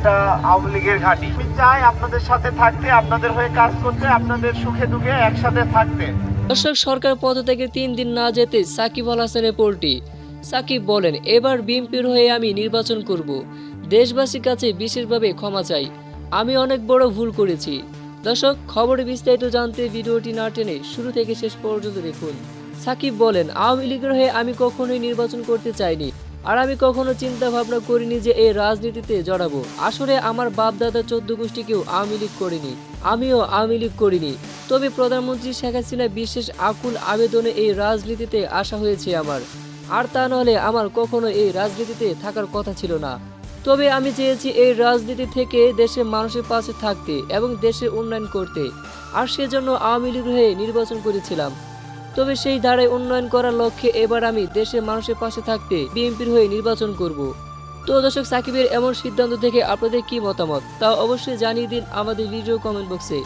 এটা আওয়ামী লীগের ঘাঁটি। আমি চাই আপনাদের সাথে থাকতে, আপনাদের হয়ে কাজ করতে, আপনাদের সুখে দুঃখে একসাথে থাকতে। দর্শক, সরকার পদত্যাগের তিন দিন না যেতে সাকিব আল হাসানের পোলটি সাকিব বলেন, এবার বিএনপির হয়ে আমি নির্বাচন করব। দেশবাসীর কাছে বিশেষভাবে ক্ষমা চাই। আমি অনেক বড় ভুল করেছি। দর্শক, খবরে বিস্তারিত জানতে ভিডিওটি না টেনে শুরু থেকে শেষ পর্যন্ত দেখুন। সাকিব বলেন, আওয়ামী লীগের হয়ে আমি কখনোই নির্বাচন করতে চাইনি। আর আমি কখনো চিন্তা ভাবনা করিনি যে এই রাজনীতিতে জড়াবো। আসলে আমার বাপ দাদা চোদ্দ গোষ্ঠীকেও আওয়ামী লীগ করিনি। আমিও আওয়ামী লীগ করিনি। তবে প্রধানমন্ত্রী শেখ হাসিনা বিশেষ আকুল আবেদনে এই রাজনীতিতে আসা হয়েছে আমার। আর তা নাহলে আমার কখনো এই রাজনীতিতে থাকার কথা ছিল না। তবে আমি চেয়েছি এই রাজনীতি থেকে দেশের মানুষের পাশে থাকতে এবং দেশের উন্নয়ন করতে। আর সেজন্য আওয়ামী লীগ হয়ে নির্বাচন করেছিলাম। তবে সেই ধারায় উন্নয়ন করার লক্ষ্যে এবার আমি দেশের মানুষের পাশে থাকতে বিএনপির হয়ে নির্বাচন করব। তো দর্শক, সাকিবের এমন সিদ্ধান্ত থেকে আপনাদের কি মতামত? তা অবশ্যই জানিয়ে দিন আমাদের ভিডিও কমেন্ট বক্সে।